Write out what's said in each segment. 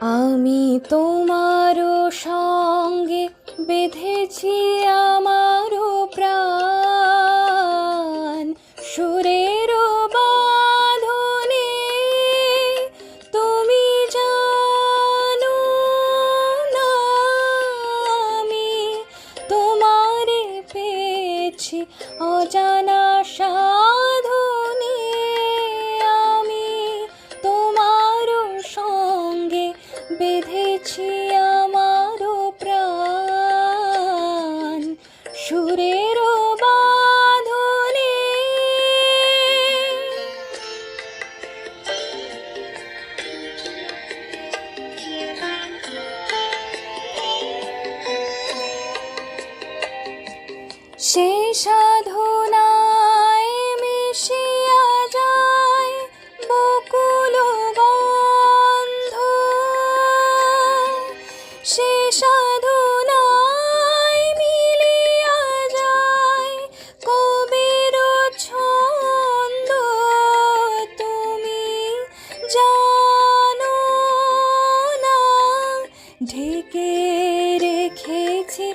আমি তোমারও সঙ্গে বেঁধেছি আমারও প্রাণ। সুরের বাঁধনে তুমি জানো না আমি তোমারে পেয়েছি অজানা সাধনে বেঁধেছি আমারও প্রাণ। সুরেরও বাঁধনে সে সাধনায় সাধনায় মিলিয়া যায়। কবির ছন্দ তুমি জানো না। ঢেকে রেখেছি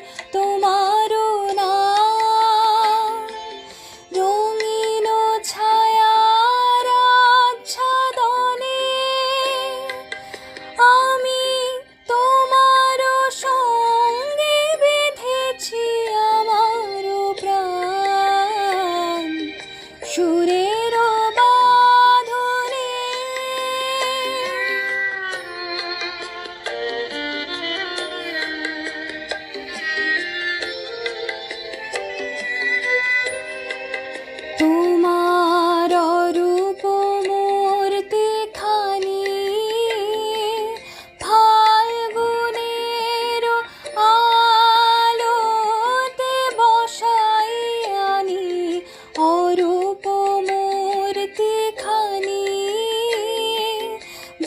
সুরের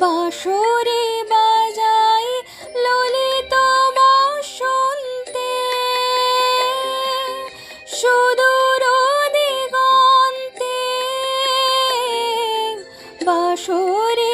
বাঁশুরি বাজাই ললিত বসন্তে। সুদূর দিগন্তে। বাঁশুরি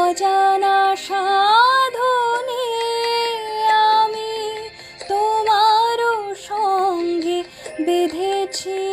অজানা সাধনে আমি তোমারও সঙ্গে বেঁধেছি।